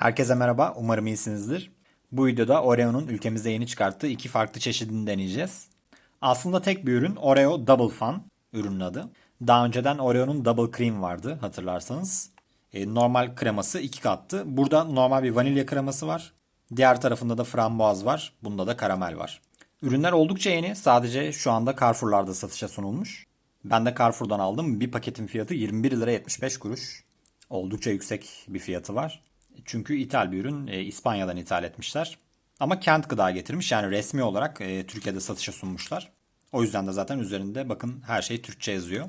Herkese merhaba, umarım iyisinizdir. Bu videoda Oreo'nun ülkemizde yeni çıkarttığı iki farklı çeşidini deneyeceğiz. Aslında tek bir ürün Oreo Double Fun ürünün adı. Daha önceden Oreo'nun Double Cream vardı hatırlarsanız. E, normal kreması iki kattı. Burada normal bir vanilya kreması var. Diğer tarafında da frambuaz var. Bunda da karamel var. Ürünler oldukça yeni. Sadece şu anda Carrefour'larda satışa sunulmuş. Ben de Carrefour'dan aldım. Bir paketin fiyatı 21 lira 75 kuruş. Oldukça yüksek bir fiyatı var. Çünkü ithal bir ürün. E, İspanya'dan ithal etmişler. Ama kent gıda getirmiş. Yani resmi olarak e, Türkiye'de satışa sunmuşlar. O yüzden de zaten üzerinde bakın her şey Türkçe yazıyor.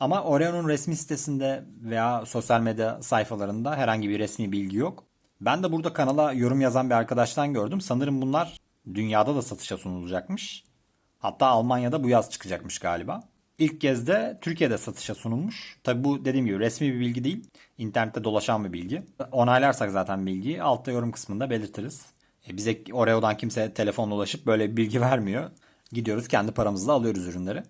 Ama Oreo'nun resmi sitesinde veya sosyal medya sayfalarında herhangi bir resmi bilgi yok. Ben de burada kanala yorum yazan bir arkadaştan gördüm. Sanırım bunlar dünyada da satışa sunulacakmış. Hatta Almanya'da bu yaz çıkacakmış galiba. İlk kez de Türkiye'de satışa sunulmuş. Tabi bu dediğim gibi resmi bir bilgi değil. İnternette dolaşan bir bilgi. Onaylarsak zaten bilgiyi altta yorum kısmında belirtiriz. E bize Oreo'dan kimse telefonla ulaşıp böyle bir bilgi vermiyor. Gidiyoruz kendi paramızla alıyoruz ürünleri.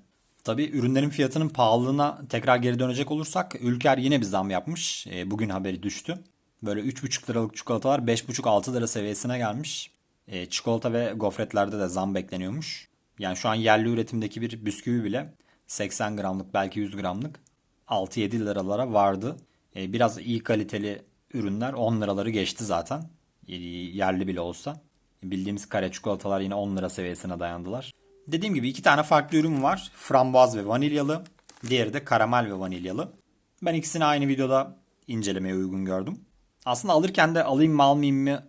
Tabi ürünlerin fiyatının pahalılığına tekrar geri dönecek olursak Ülker yine bir zam yapmış. E, bugün haberi düştü. Böyle 3,5 liralık çikolatalar 5,5-6 lira seviyesine gelmiş. E, çikolata ve gofretlerde de zam bekleniyormuş. Yani şu an yerli üretimdeki bir bisküvi bile 80 gramlık belki 100 gramlık 6-7 liralara vardı. E, biraz iyi kaliteli ürünler 10 liraları geçti zaten. E, yerli bile olsa. Bildiğimiz kare çikolatalar yine 10 lira seviyesine dayandılar. Dediğim gibi iki tane farklı ürün var. Frambuaz ve vanilyalı. Diğeri de karamel ve vanilyalı. Ben ikisini aynı videoda incelemeye uygun gördüm. Aslında alırken de alayım mı almayayım mı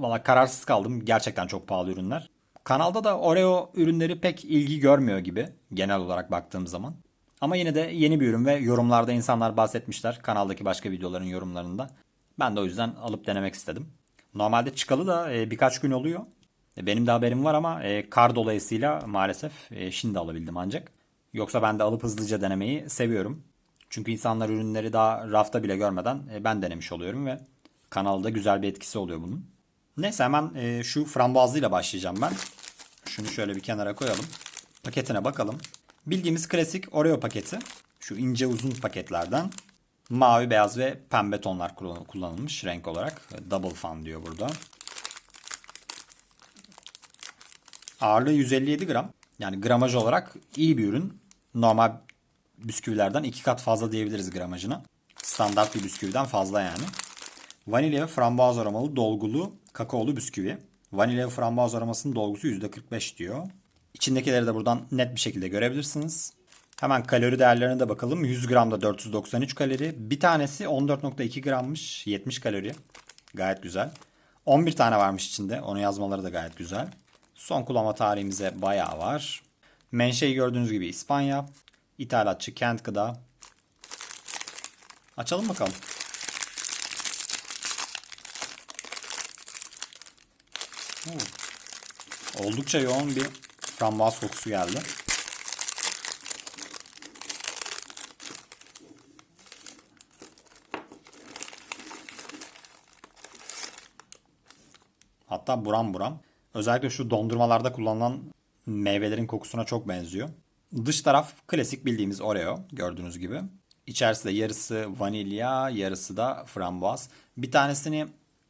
valla kararsız kaldım. Gerçekten çok pahalı ürünler. Kanalda da Oreo ürünleri pek ilgi görmüyor gibi genel olarak baktığım zaman. Ama yine de yeni bir ürün ve yorumlarda insanlar bahsetmişler kanaldaki başka videoların yorumlarında. Ben de o yüzden alıp denemek istedim. Normalde çıkalı da e, birkaç gün oluyor. E, Benim de haberim var ama e, kar dolayısıyla maalesef şimdi alabildim ancak. Yoksa ben de alıp hızlıca denemeyi seviyorum. Çünkü insanlar ürünleri daha rafta bile görmeden ben denemiş oluyorum ve kanalda güzel bir etkisi oluyor bunun. Neyse hemen şu frambuazlıyla başlayacağım ben. Şunu şöyle bir kenara koyalım. Paketine bakalım. Bildiğimiz klasik Oreo paketi. Şu ince uzun paketlerden. Mavi, beyaz ve pembe tonlar kullan- kullanılmış renk olarak. Double Fun diyor burada. Ağırlığı 157 gram. Yani gramaj olarak iyi bir ürün. Normal bisküvilerden iki kat fazla diyebiliriz gramajına. Standart bir bisküviden fazla yani. Vanilya ve frambuaz aromalı dolgulu kakaolu bisküvi. Vanilya frambuaz aromasının dolgusu %45 diyor. İçindekileri de buradan net bir şekilde görebilirsiniz. Hemen kalori değerlerine de bakalım. 100 gramda 493 kalori. Bir tanesi 14.2 grammış. 70 kalori. Gayet güzel. 11 tane varmış içinde. Onu yazmaları da gayet güzel. Son kullanma tarihimize bayağı var. Menşei gördüğünüz gibi İspanya. İthalatçı Kent Gıda. Açalım bakalım. Oldukça yoğun bir frambuaz kokusu geldi. Hatta buram buram. Özellikle şu dondurmalarda kullanılan meyvelerin kokusuna çok benziyor. Dış taraf klasik bildiğimiz Oreo gördüğünüz gibi. İçerisi de yarısı vanilya, yarısı da frambuaz. Bir tanesini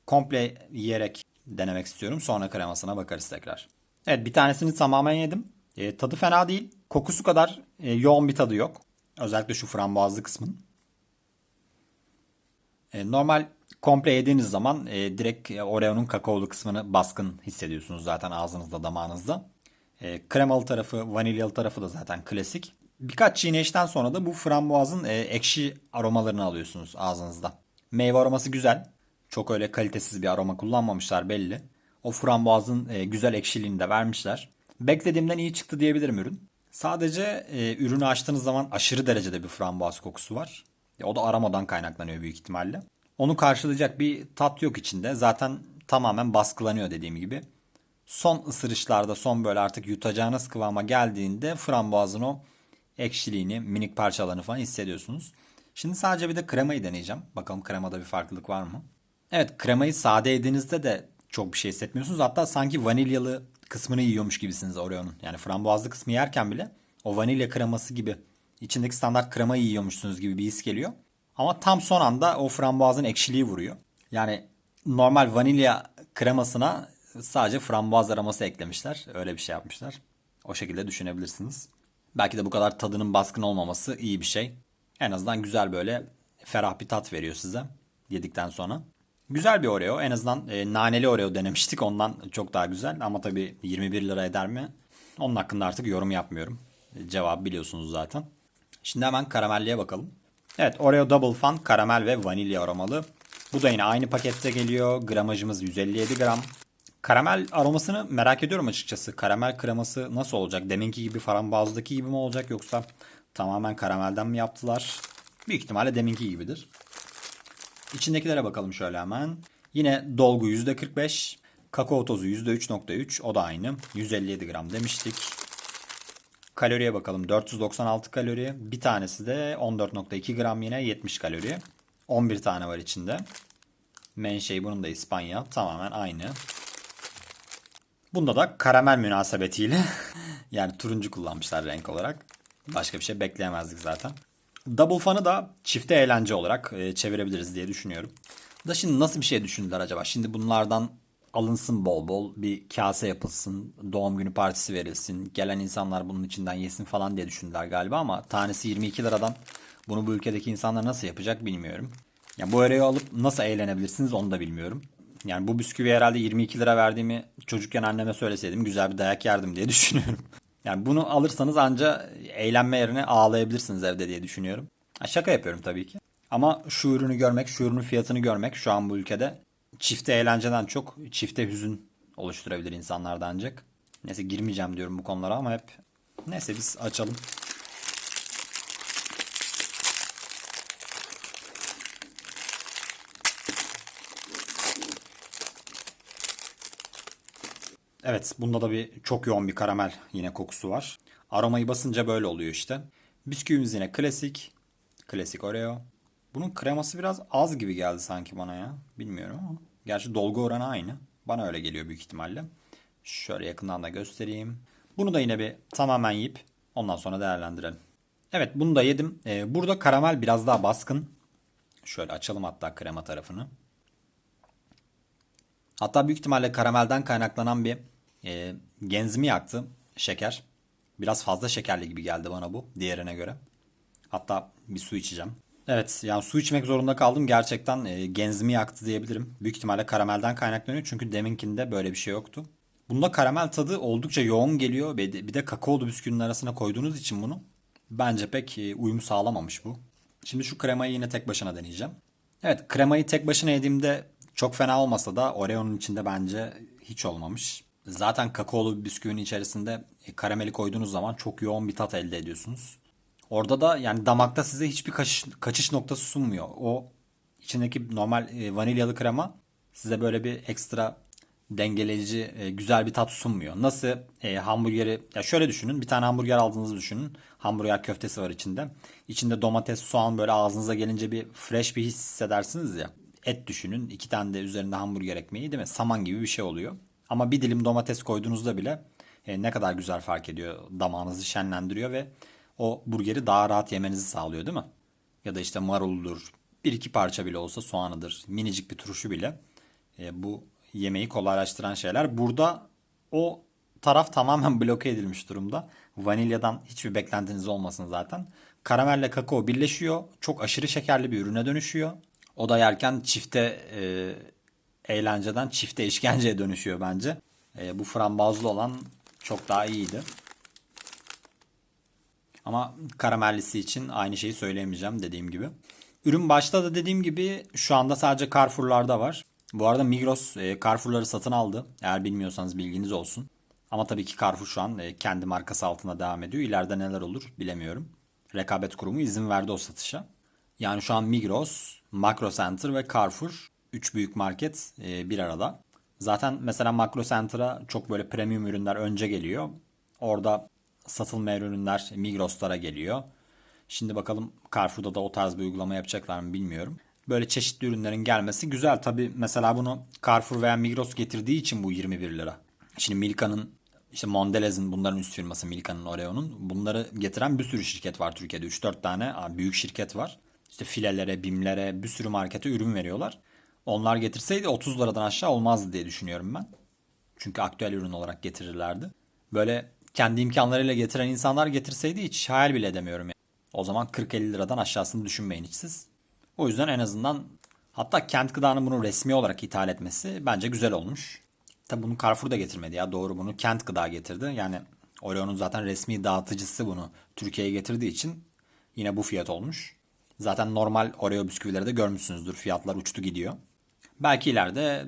komple yiyerek denemek istiyorum. Sonra kremasına bakarız tekrar. Evet bir tanesini tamamen yedim. E, tadı fena değil. Kokusu kadar e, yoğun bir tadı yok. Özellikle şu frambuazlı kısmın. E, normal komple yediğiniz zaman e, direkt e, Oreo'nun kakaolu kısmını baskın hissediyorsunuz zaten ağzınızda damağınızda. E, kremalı tarafı, vanilyalı tarafı da zaten klasik. Birkaç çiğneyişten sonra da bu frambuazın e, ekşi aromalarını alıyorsunuz ağzınızda. Meyve aroması güzel. Çok öyle kalitesiz bir aroma kullanmamışlar belli. O frambuazın e, güzel ekşiliğini de vermişler. Beklediğimden iyi çıktı diyebilirim ürün. Sadece e, ürünü açtığınız zaman aşırı derecede bir frambuaz kokusu var. E, o da aromadan kaynaklanıyor büyük ihtimalle. Onu karşılayacak bir tat yok içinde. Zaten tamamen baskılanıyor dediğim gibi. Son ısırışlarda son böyle artık yutacağınız kıvama geldiğinde frambuazın o ekşiliğini, minik parçalarını falan hissediyorsunuz. Şimdi sadece bir de kremayı deneyeceğim. Bakalım kremada bir farklılık var mı? Evet kremayı sade yediğinizde de çok bir şey hissetmiyorsunuz. Hatta sanki vanilyalı kısmını yiyormuş gibisiniz Oreo'nun. Yani frambuazlı kısmı yerken bile o vanilya kreması gibi içindeki standart kremayı yiyormuşsunuz gibi bir his geliyor. Ama tam son anda o frambuazın ekşiliği vuruyor. Yani normal vanilya kremasına sadece frambuaz aroması eklemişler. Öyle bir şey yapmışlar. O şekilde düşünebilirsiniz. Belki de bu kadar tadının baskın olmaması iyi bir şey. En azından güzel böyle ferah bir tat veriyor size yedikten sonra. Güzel bir Oreo. En azından e, naneli Oreo denemiştik. Ondan çok daha güzel. Ama tabii 21 lira eder mi? Onun hakkında artık yorum yapmıyorum. E, Cevabı biliyorsunuz zaten. Şimdi hemen karamelliye bakalım. Evet Oreo Double Fun karamel ve vanilya aromalı. Bu da yine aynı pakette geliyor. Gramajımız 157 gram. Karamel aromasını merak ediyorum açıkçası. Karamel kreması nasıl olacak? Deminki gibi frambuazdaki gibi mi olacak yoksa tamamen karamelden mi yaptılar? Büyük ihtimalle deminki gibidir. İçindekilere bakalım şöyle hemen. Yine dolgu %45, kakao tozu %3.3 o da aynı. 157 gram demiştik. Kaloriye bakalım 496 kalori. Bir tanesi de 14.2 gram yine 70 kalori. 11 tane var içinde. Menşei bunun da İspanya. Tamamen aynı. Bunda da karamel münasebetiyle yani turuncu kullanmışlar renk olarak. Başka bir şey bekleyemezdik zaten. Double Fun'ı da çifte eğlence olarak e, çevirebiliriz diye düşünüyorum. Da şimdi nasıl bir şey düşündüler acaba? Şimdi bunlardan alınsın bol bol bir kase yapılsın, doğum günü partisi verilsin, gelen insanlar bunun içinden yesin falan diye düşündüler galiba ama tanesi 22 liradan bunu bu ülkedeki insanlar nasıl yapacak bilmiyorum. Ya bu Oreo'yu alıp nasıl eğlenebilirsiniz onu da bilmiyorum. Yani bu bisküvi herhalde 22 lira verdiğimi çocukken anneme söyleseydim güzel bir dayak yerdim diye düşünüyorum. Yani bunu alırsanız anca eğlenme yerine ağlayabilirsiniz evde diye düşünüyorum. Şaka yapıyorum tabii ki. Ama şu ürünü görmek, şu ürünün fiyatını görmek şu an bu ülkede çifte eğlenceden çok çifte hüzün oluşturabilir insanlarda ancak. Neyse girmeyeceğim diyorum bu konulara ama hep neyse biz açalım. Evet, bunda da bir çok yoğun bir karamel yine kokusu var. Aromayı basınca böyle oluyor işte. Bisküvimiz yine klasik. Klasik Oreo. Bunun kreması biraz az gibi geldi sanki bana ya. Bilmiyorum ama. Gerçi dolgu oranı aynı. Bana öyle geliyor büyük ihtimalle. Şöyle yakından da göstereyim. Bunu da yine bir tamamen yiyip ondan sonra değerlendirelim. Evet bunu da yedim. Ee, burada karamel biraz daha baskın. Şöyle açalım hatta krema tarafını. Hatta büyük ihtimalle karamelden kaynaklanan bir e, genzimi yaktı şeker. Biraz fazla şekerli gibi geldi bana bu diğerine göre. Hatta bir su içeceğim. Evet yani su içmek zorunda kaldım. Gerçekten e, genzimi yaktı diyebilirim. Büyük ihtimalle karamelden kaynaklanıyor. Çünkü deminkinde böyle bir şey yoktu. Bunda karamel tadı oldukça yoğun geliyor. Bir de, kakaolu bisküvinin arasına koyduğunuz için bunu bence pek e, uyum sağlamamış bu. Şimdi şu kremayı yine tek başına deneyeceğim. Evet kremayı tek başına yediğimde çok fena olmasa da Oreo'nun içinde bence hiç olmamış. Zaten kakaolu bir bisküvinin içerisinde e, karameli koyduğunuz zaman çok yoğun bir tat elde ediyorsunuz. Orada da yani damakta size hiçbir kaçış, kaçış noktası sunmuyor. O içindeki normal e, vanilyalı krema size böyle bir ekstra dengeleyici e, güzel bir tat sunmuyor. Nasıl e, hamburgeri ya şöyle düşünün bir tane hamburger aldığınızı düşünün. Hamburger köftesi var içinde. İçinde domates, soğan böyle ağzınıza gelince bir fresh bir his hissedersiniz ya. Et düşünün. iki tane de üzerinde hamburger ekmeği değil mi? Saman gibi bir şey oluyor. Ama bir dilim domates koyduğunuzda bile e, ne kadar güzel fark ediyor. Damağınızı şenlendiriyor ve o burgeri daha rahat yemenizi sağlıyor değil mi? Ya da işte maruldur, bir iki parça bile olsa soğanıdır, minicik bir turşu bile e, bu yemeği kolaylaştıran şeyler. Burada o taraf tamamen bloke edilmiş durumda. Vanilyadan hiçbir beklentiniz olmasın zaten. Karamelle kakao birleşiyor. Çok aşırı şekerli bir ürüne dönüşüyor. O da yerken çifte e, eğlenceden çifte işkenceye dönüşüyor bence. E, bu frambuazlı olan çok daha iyiydi. Ama karamellisi için aynı şeyi söyleyemeyeceğim dediğim gibi. Ürün başta da dediğim gibi şu anda sadece Carrefour'larda var. Bu arada Migros e, Carrefour'ları satın aldı. Eğer bilmiyorsanız bilginiz olsun. Ama tabii ki Carrefour şu an e, kendi markası altında devam ediyor. İleride neler olur bilemiyorum. Rekabet Kurumu izin verdi o satışa. Yani şu an Migros, Makro Center ve Carrefour 3 büyük market e, bir arada. Zaten mesela Makro Center'a çok böyle premium ürünler önce geliyor. Orada satılmayan ürünler Migros'lara geliyor. Şimdi bakalım Carrefour'da da o tarz bir uygulama yapacaklar mı bilmiyorum. Böyle çeşitli ürünlerin gelmesi güzel. Tabi mesela bunu Carrefour veya Migros getirdiği için bu 21 lira. Şimdi Milka'nın işte Mondelez'in bunların üst firması Milka'nın Oreo'nun bunları getiren bir sürü şirket var Türkiye'de. 3-4 tane büyük şirket var. İşte filelere, bimlere bir sürü markete ürün veriyorlar. Onlar getirseydi 30 liradan aşağı olmazdı diye düşünüyorum ben. Çünkü aktüel ürün olarak getirirlerdi. Böyle kendi imkanlarıyla getiren insanlar getirseydi hiç hayal bile edemiyorum. Yani. O zaman 40-50 liradan aşağısını düşünmeyin hiç siz. O yüzden en azından hatta kent gıdanın bunu resmi olarak ithal etmesi bence güzel olmuş. Tabi bunu Carrefour da getirmedi ya doğru bunu kent gıda getirdi. Yani Oreo'nun zaten resmi dağıtıcısı bunu Türkiye'ye getirdiği için yine bu fiyat olmuş. Zaten normal Oreo bisküvileri de görmüşsünüzdür. Fiyatlar uçtu gidiyor. Belki ileride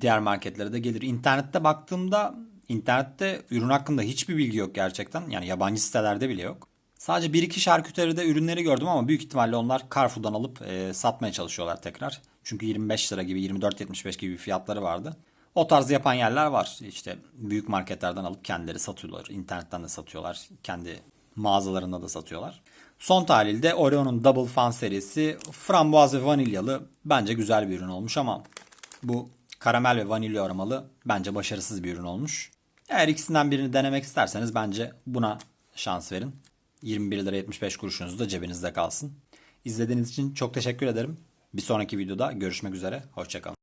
diğer marketlere de gelir. İnternette baktığımda internette ürün hakkında hiçbir bilgi yok gerçekten. Yani yabancı sitelerde bile yok. Sadece bir iki şarküteride ürünleri gördüm ama büyük ihtimalle onlar Carrefour'dan alıp e, satmaya çalışıyorlar tekrar. Çünkü 25 lira gibi 24.75 gibi fiyatları vardı. O tarz yapan yerler var. İşte büyük marketlerden alıp kendileri satıyorlar. İnternetten de satıyorlar. Kendi mağazalarında da satıyorlar. Son tahlilde Oreo'nun Double Fun serisi frambuaz ve vanilyalı bence güzel bir ürün olmuş ama bu karamel ve vanilya aromalı bence başarısız bir ürün olmuş. Eğer ikisinden birini denemek isterseniz bence buna şans verin. 21 lira 75 kuruşunuz da cebinizde kalsın. İzlediğiniz için çok teşekkür ederim. Bir sonraki videoda görüşmek üzere. Hoşçakalın.